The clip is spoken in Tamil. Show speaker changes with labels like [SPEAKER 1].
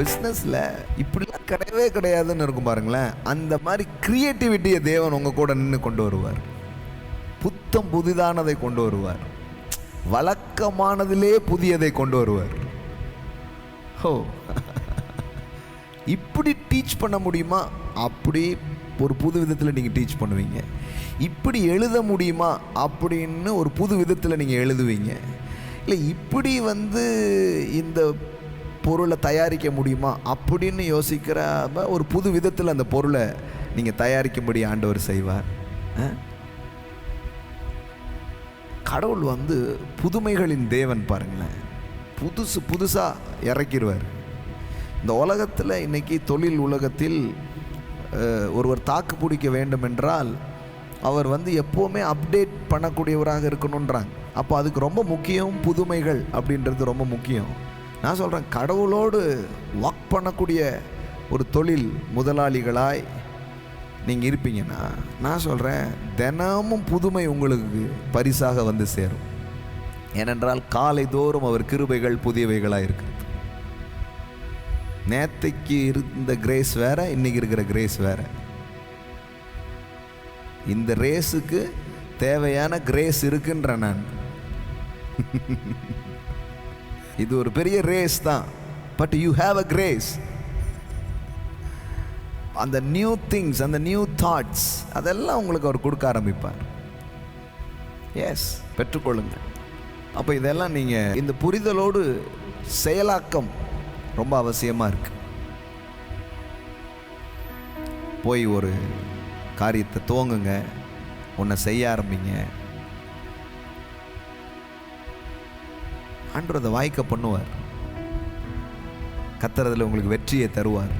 [SPEAKER 1] பிஸ்னஸில் இப்படிலாம் கிடையவே கிடையாதுன்னு இருக்கும் பாருங்களேன். அந்த மாதிரி க்ரியேட்டிவிட்டியை தேவன் உங்கள் கூட நின்று கொண்டு வருவார். புத்தம் புதிதானதை கொண்டு வருவார். வழக்கமானதிலே புதியதை கொண்டு வருவார். ஹோ. இப்படி டீச் பண்ண முடியுமா? அப்படி ஒரு புது விதத்தில் நீங்கள் டீச் பண்ணுவீங்க. இப்படி எழுத முடியுமா? அப்படின்னு ஒரு புது விதத்தில் நீங்கள் எழுதுவீங்க. இல்லை இப்படி வந்து இந்த பொருளை தயாரிக்க முடியுமா அப்படின்னு யோசிக்கிற ஒரு புது விதத்தில் அந்த பொருளை நீங்கள் தயாரிக்கும்படி ஆண்டவர் செய்வார். கடவுள் வந்து புதுமைகளின் தேவன் பாருங்களேன். புதுசு புதுசாக இறக்கிடுவார் இந்த உலகத்தில் இன்றைக்கி தொழில் உலகத்தில் ஒருவர் தாக்கு பிடிக்க வேண்டும் என்றால் அவர் வந்து எப்போவுமே அப்டேட் பண்ணக்கூடியவராக இருக்கணுன்றாங்க அப்போ அதுக்கு ரொம்ப முக்கியம் புதுமைகள் அப்படின்றது ரொம்ப முக்கியம். நான் சொல்கிறேன் கடவுளோடு ஒர்க் பண்ணக்கூடிய ஒரு தொழில் முதலாளிகளாய் நீங்கள் இருப்பீங்கன்னா நான் சொல்கிறேன் தினமும் புதுமை உங்களுக்கு பரிசாக வந்து சேரும். ஏனென்றால் காலை தோறும் அவர் கிருபைகள் புதியவைகளாக இருக்குது நேத்தைக்கு இருந்த கிரேஸ் வேறு இன்னைக்கு இருக்கிற கிரேஸ் வேறு. இந்த ரேஸுக்கு தேவையான கிரேஸ் இருக்குன்ற நான். இது ஒரு பெரிய ரேஸ் தான். But you have a craze அந்த நியூ திங்ஸ் அந்த நியூ தாட்ஸ் அதெல்லாம் உங்களுக்கு அவர் கொடுக்க ஆரம்பிப்பார். எஸ் பெற்றுக்கொள்ளுங்கள். அப்போ இதெல்லாம் நீங்கள் இந்த புரிதலோடு செயலாக்கம் ரொம்ப அவசியமாக இருக்கு. போய் ஒரு காரியத்தை துவங்குங்க ஒன்றை செய்ய ஆரம்பிங்க ஆண்டவர் அதை வாய்க்க பண்ணுவார். கத்துறதுல உங்களுக்கு வெற்றியை தருவார்.